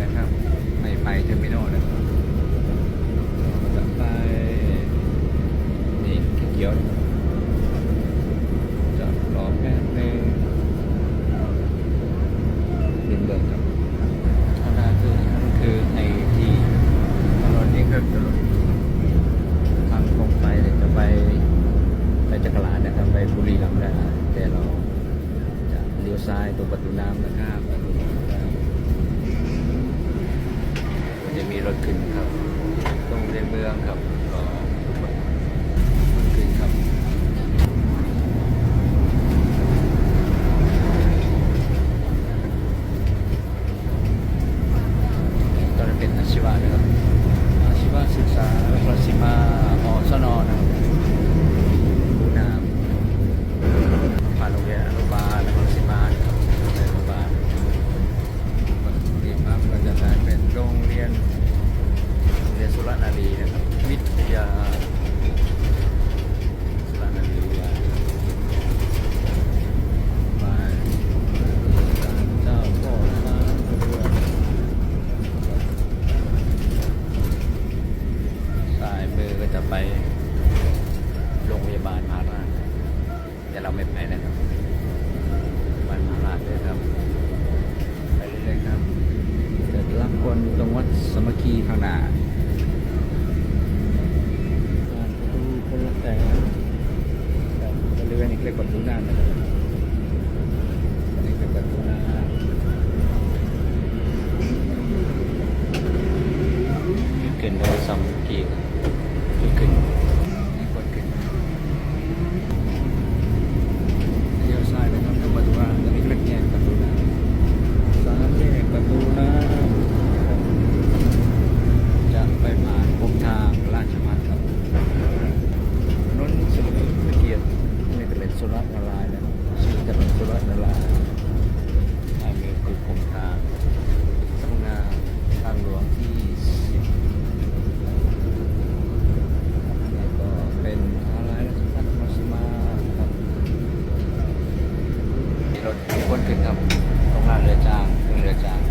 นะครับ ไปไปเทอร์มินอลนะจะไปนี่เกียวจะรอแค่ในึงดินเบิร์กครับอันนั้นคือคือไอที่ถนนนี้คือถทางตรงไปเลยจะไปไปจักรลานนะครับไปบุรีรัมย์ได้แต่เราจะเลี้ยวซ้ายตรงประตูน้ำนะครับ รถขึ้นครับตรงในเมืองครับ pagkunan. คนขึ้นครับตรงลาดเรือจ้างขึ้เรือจ้าง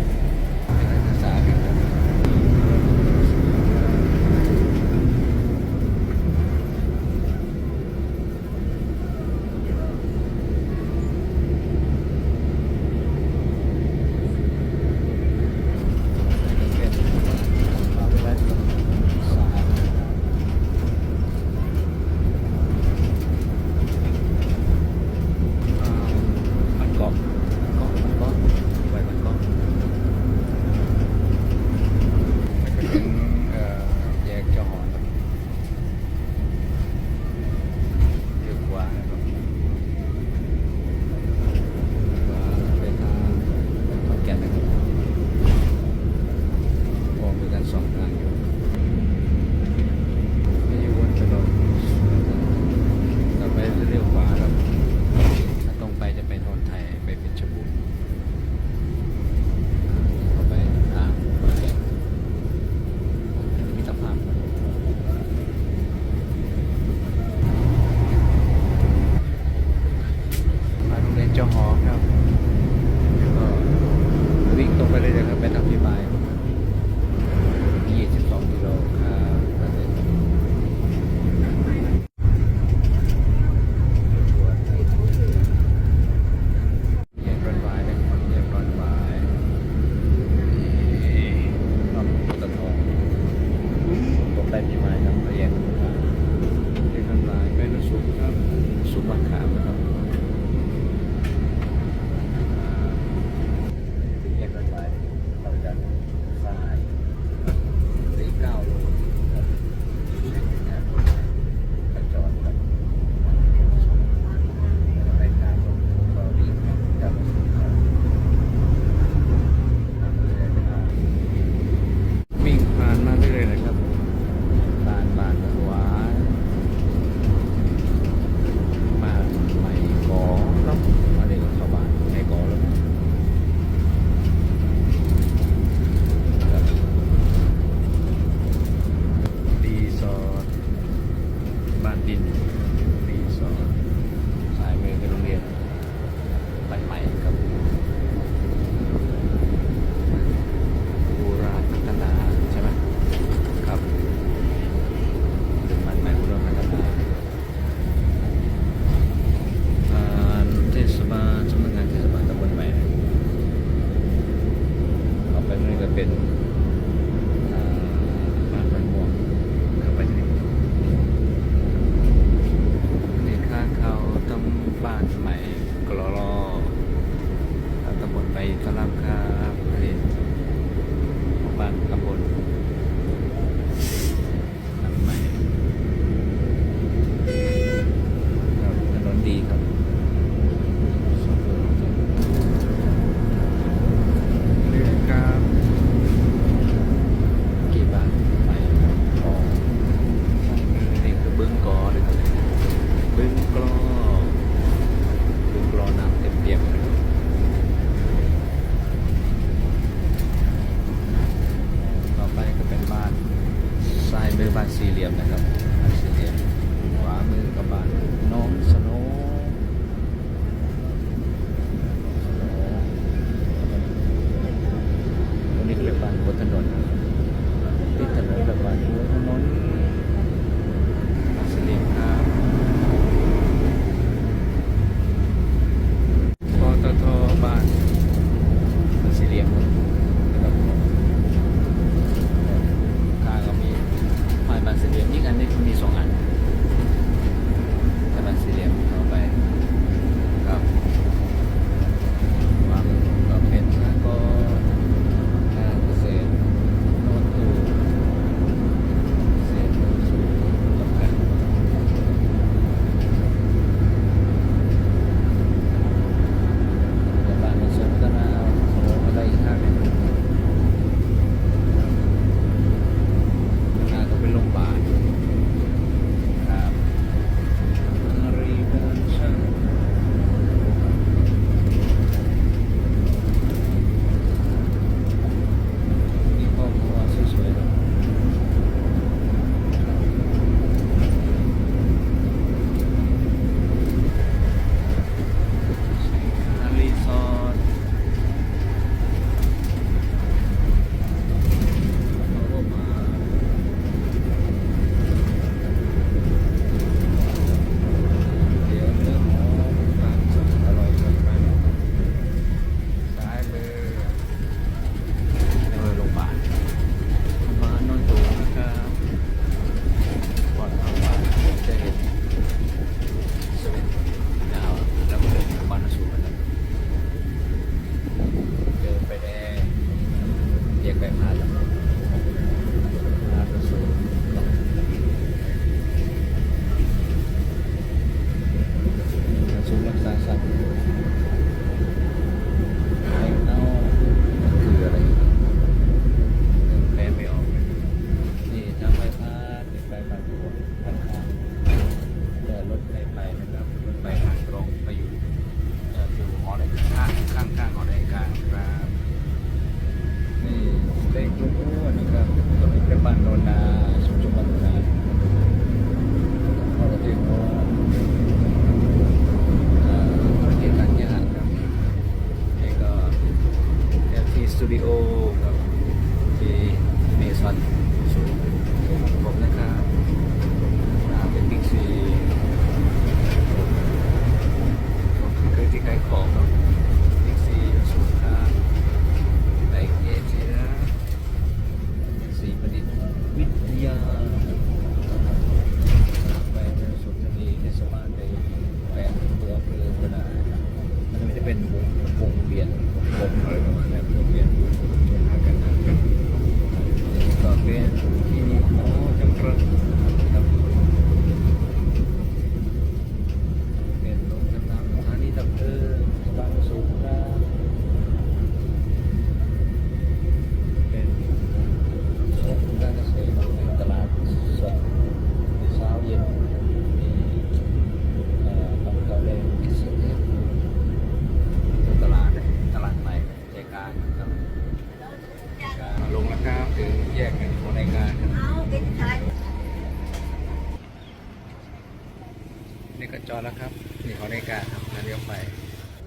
ก็จอดแล้วครับ นี่ของนาฬิกาครับนาเลี้ยวไป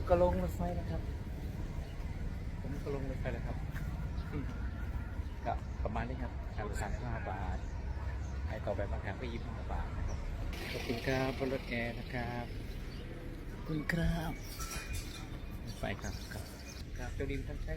ก็ลงรถไฟนะครับ ผมก็ลงรถไฟแล้วครับก็ประมาณนี้ครับสามสามห้าบาทไอ้ต่อไปบางแห่งก็ยี่สิบห้าบาทนะครับขอบคุณครับบนรถแอร์นะครับขอบคุณครับไปครับครับครับเจ้าดินท่านใช้